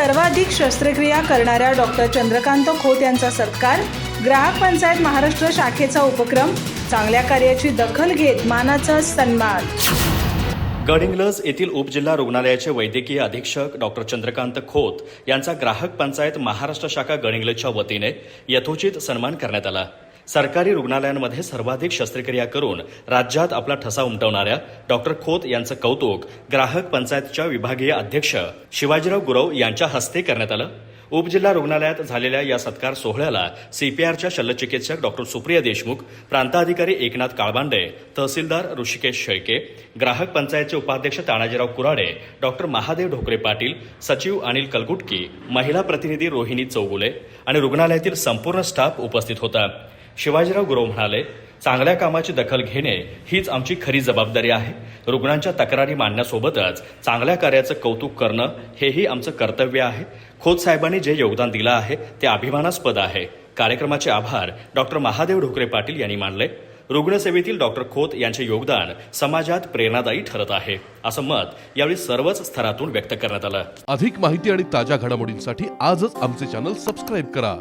सर्वाधिक शस्त्रक्रिया करणाऱ्या डॉक्टर चंद्रकांत खोत यांचा सत्कार ग्राहक पंचायत महाराष्ट्र शाखेचा उपक्रम चांगल्या कार्याची दखल घेत मानाचा सन्मान. गडिंग्लज येथील उपजिल्हा रुग्णालयाचे वैद्यकीय अधीक्षक डॉक्टर चंद्रकांत खोत यांचा ग्राहक पंचायत महाराष्ट्र शाखा गडिंग्लजच्या वतीने यथोचित सन्मान करण्यात आला. सरकारी रुग्णालयांमध्ये सर्वाधिक शस्त्रक्रिया करून राज्यात आपला ठसा उमटवणाऱ्या डॉक्टर खोत यांचं कौतुक ग्राहक पंचायतच्या विभागीय अध्यक्ष शिवाजीराव गुरव यांच्या हस्ते करण्यात आलं. उपजिल्हा रुग्णालयात झालेल्या या सत्कार सोहळ्याला सीपीआरच्या शल्यचिकित्सक डॉक्टर सुप्रिया देशमुख प्रांताधिकारी एकनाथ काळबांडे तहसीलदार ऋषिकेश शेळके ग्राहक पंचायतचे उपाध्यक्ष तानाजीराव कुराडे डॉक्टर महादेव ढोकरे पाटील सचिव अनिल कलगुटकी महिला प्रतिनिधी रोहिणी चौगुले आणि रुग्णालयातील संपूर्ण स्टाफ उपस्थित होता. शिवाजीराव गुरव म्हणाले चांगल्या कामाची दखल घेणे हीच आमची खरी जबाबदारी आहे. रुग्णांच्या तक्रारी मांडण्यासोबतच चांगल्या कार्याचं कौतुक करणं हेही आमचं कर्तव्य आहे. खोत साहेबांनी जे योगदान दिलं आहे ते अभिमानास्पद आहे. कार्यक्रमाचे आभार डॉक्टर महादेव ढोकरे पाटील यांनी मानले. रुग्णसेवेतील डॉक्टर खोत यांचे योगदान समाजात प्रेरणादायी ठरत आहे असं मत यावेळी सर्वच स्तरातून व्यक्त करण्यात आलं. अधिक माहिती आणि ताज्या घडामोडींसाठी आजच आमचे चॅनल सबस्क्राईब करा.